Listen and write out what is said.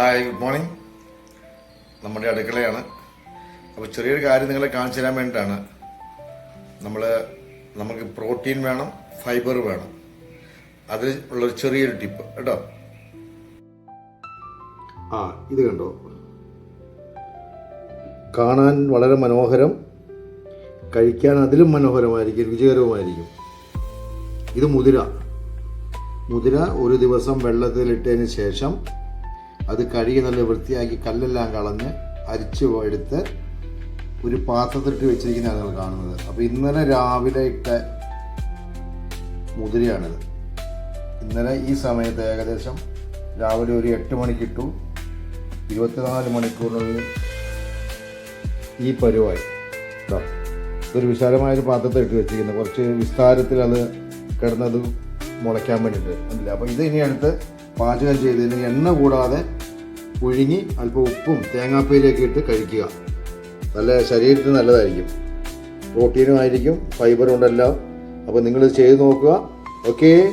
Hi good morning. നമ്മുടെ അടുക്കളയാണ്. അപ്പോൾ ചെറിയൊരു കാര്യം നിങ്ങളെ കാണിച്ചു തരാൻ വേണ്ടിയിട്ടാണ്. നമ്മൾ നമുക്ക് പ്രോട്ടീൻ വേണം ഫൈബർ വേണം. അതിൽ ഉള്ളൊരു ചെറിയൊരു ടിപ്പ് കേട്ടോ? ആ ഇത് കണ്ടോ? കാണാൻ വളരെ മനോഹരം കഴിക്കാൻ അതിലും മനോഹരമായിരിക്കും രുചികരവുമായിരിക്കും. ഇത് മുതിര. മുതിര ഒരു ദിവസം വെള്ളത്തിലിട്ടതിന് ശേഷം അത് കഴുകി നല്ല വൃത്തിയാക്കി കല്ലെല്ലാം കളഞ്ഞ് അരിച്ച് എടുത്ത് ഒരു പാത്രത്തിലിട്ട് വെച്ചിരിക്കുന്നതാണ് നിങ്ങൾ കാണുന്നത്. അപ്പോൾ ഇന്നലെ രാവിലെ ഇട്ട മുതിരയാണിത്. ഇന്നലെ ഈ സമയത്ത് ഏകദേശം രാവിലെ ഒരു എട്ട് മണിക്കിട്ടു ഇരുപത്തിനാല് മണിക്കൂറിനുള്ളിൽ ഈ പരുവായി. ഇതൊരു വിശാലമായൊരു പാത്രത്തിൽ ഇട്ട് വെച്ചിരിക്കുന്നത് കുറച്ച് വിസ്താരത്തിൽ അത് കിടന്നത് മുളയ്ക്കാൻ വേണ്ടിയിട്ട്. അല്ല? അപ്പോൾ ഇത് ഇനി അടുത്ത് പാചകം ചെയ്തതിന് എണ്ണ കൂടാതെ പുഴുങ്ങി അല്പം ഉപ്പും തേങ്ങാപ്പയിലേക്ക് ഇട്ട് കഴിക്കുക. നല്ല ശരീരത്തിന് നല്ലതായിരിക്കും. പ്രോട്ടീനും ആയിരിക്കും ഫൈബറും ഉണ്ടെല്ലാം. അപ്പോൾ നിങ്ങൾ ചെയ്ത് നോക്കുക. ഓക്കേ?